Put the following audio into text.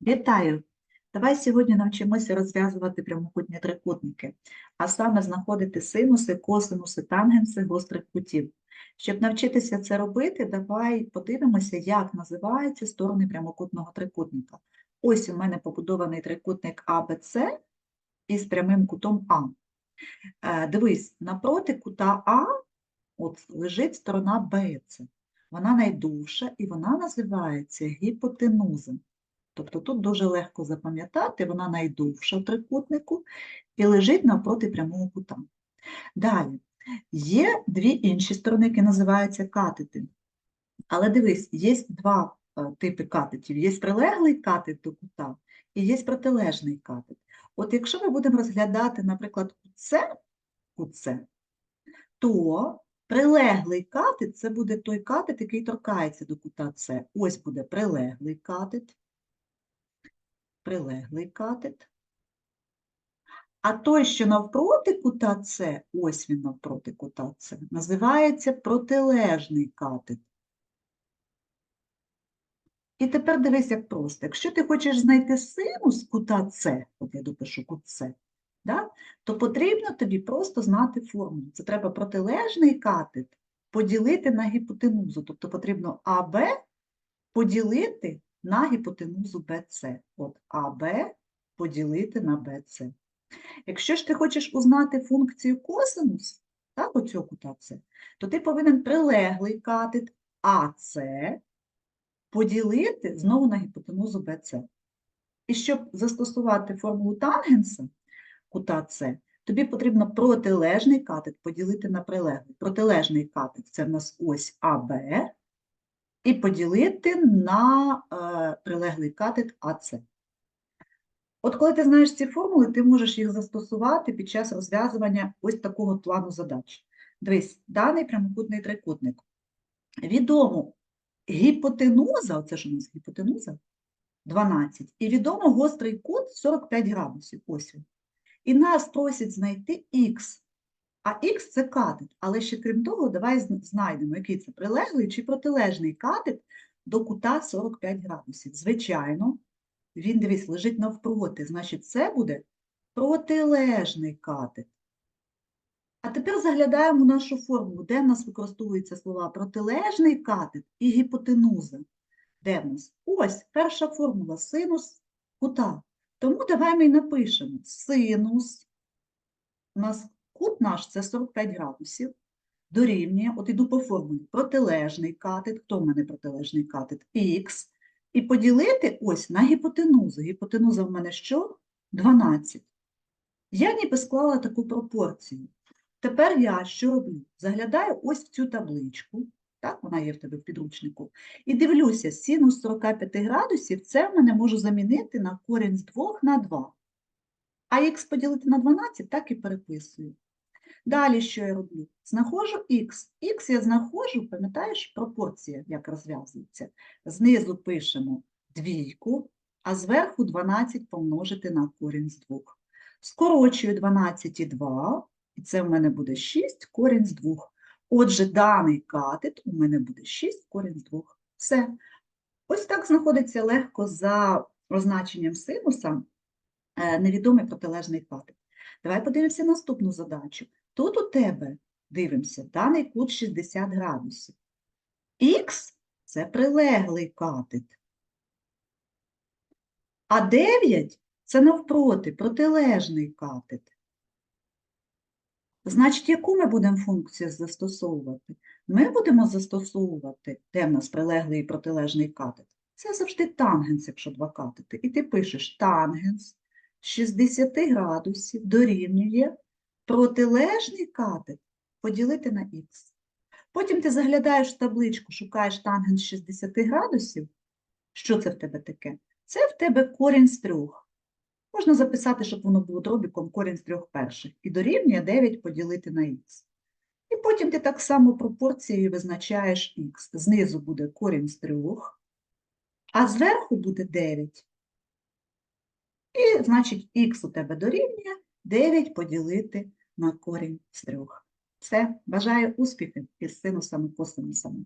Вітаю! Давай сьогодні навчимося розв'язувати прямокутні трикутники, а саме знаходити синуси, косинуси, тангенси гострих кутів. Щоб навчитися це робити, давай подивимося, як називаються сторони прямокутного трикутника. Ось у мене побудований трикутник АБЦ із прямим кутом А. Е, Дивись, напроти кута А от лежить сторона БЦ. Вона найдовша і вона називається гіпотенуза. Тобто тут дуже легко запам'ятати, вона найдовша в трикутнику і лежить навпроти прямого кута. Далі, є дві інші сторони, які називаються катети. Але дивись, є два е, типи катетів. Є прилеглий катет до кута і є протилежний катет. От якщо ми будемо розглядати, наприклад, кутце, кутце, то прилеглий катет – це буде той катет, який торкається до кута С. Ось буде прилеглий катет прилеглий катет. А той, що навпроти кута С, ось він навпроти кута С, називається протилежний катет. І тепер дивись, як просто. Якщо ти хочеш знайти синус кута С, от я допишу кут С, да, то потрібно тобі просто знати формулу. Це треба протилежний катет поділити на гіпотенузу. Тобто потрібно АБ поділити на гіпотенузу BC. От АБ поділити на BC. Якщо ж ти хочеш узнати функцію косинус, так, оцього кута С, то ти повинен прилеглий катет АС поділити знову на гіпотенузу BC. І щоб застосувати формулу тангенса кута С, тобі потрібно протилежний катет поділити на прилеглий. Протилежний катет – це в нас ось АБ, і поділити на е, прилеглий катет АЦ. От коли ти знаєш ці формули, ти можеш їх застосувати під час розв'язування ось такого плану задач. Дивись, даний прямокутний трикутник. Відомо гіпотенуза, оце ж у нас гіпотенуза, 12, і відомо гострий кут 45 градусів. Ось він. І нас просять знайти х. А х це катет, але ще крім того, давай знайдемо, який це прилеглий чи протилежний катет до кута 45 градусів. Звичайно, він, дивись, лежить навпроти, значить це буде протилежний катет. А тепер заглядаємо в нашу формулу, де в нас використовуються слова протилежний катет і гіпотенуза. Де в нас? Ось перша формула синус кута. Тому давай ми напишемо синус. У нас кут наш це 45 градусів. Дорівнює, от іду по формулі, протилежний катет. Хто в мене протилежний катет? Х. І поділити ось на гіпотенузу. Гіпотенуза в мене що? 12. Я ніби склала таку пропорцію. Тепер я що роблю? Заглядаю ось в цю табличку, так, вона є в тебе в підручнику, і дивлюся, синус 45 градусів, це в мене можу замінити на корінь з 2 на 2. А х поділити на 12, так і переписую. Далі що я роблю? Знаходжу х. Х я знаходжу, пам'ятаєш, пропорція, як розв'язується. Знизу пишемо двійку, а зверху 12 помножити на корінь з 2. Скорочую 12 і 2, і це в мене буде 6 корінь з 2. Отже, даний катет у мене буде 6 корінь з 2. Все. Ось так знаходиться легко за означенням синуса е, невідомий протилежний катет. Давай подивимося наступну задачу. Тут у тебе, дивимося, даний кут 60 градусів. Х – це прилеглий катет. А 9 – це навпроти, протилежний катет. Значить, яку ми будемо функцію застосовувати? Ми будемо застосовувати, де в нас прилеглий і протилежний катет. Це завжди тангенс, якщо два катети. І ти пишеш тангенс 60 градусів дорівнює протилежний катет поділити на х. Потім ти заглядаєш в табличку, шукаєш тангенс 60 градусів. Що це в тебе таке? Це в тебе корінь з трьох. Можна записати, щоб воно було дробіком корінь з трьох перших. І дорівнює 9 поділити на х. І потім ти так само пропорцією визначаєш х. Знизу буде корінь з трьох, а зверху буде 9. І, значить, х у тебе дорівнює 9 поділити на корінь з трьох. Все, бажаю успіхів із синусами, косинусами.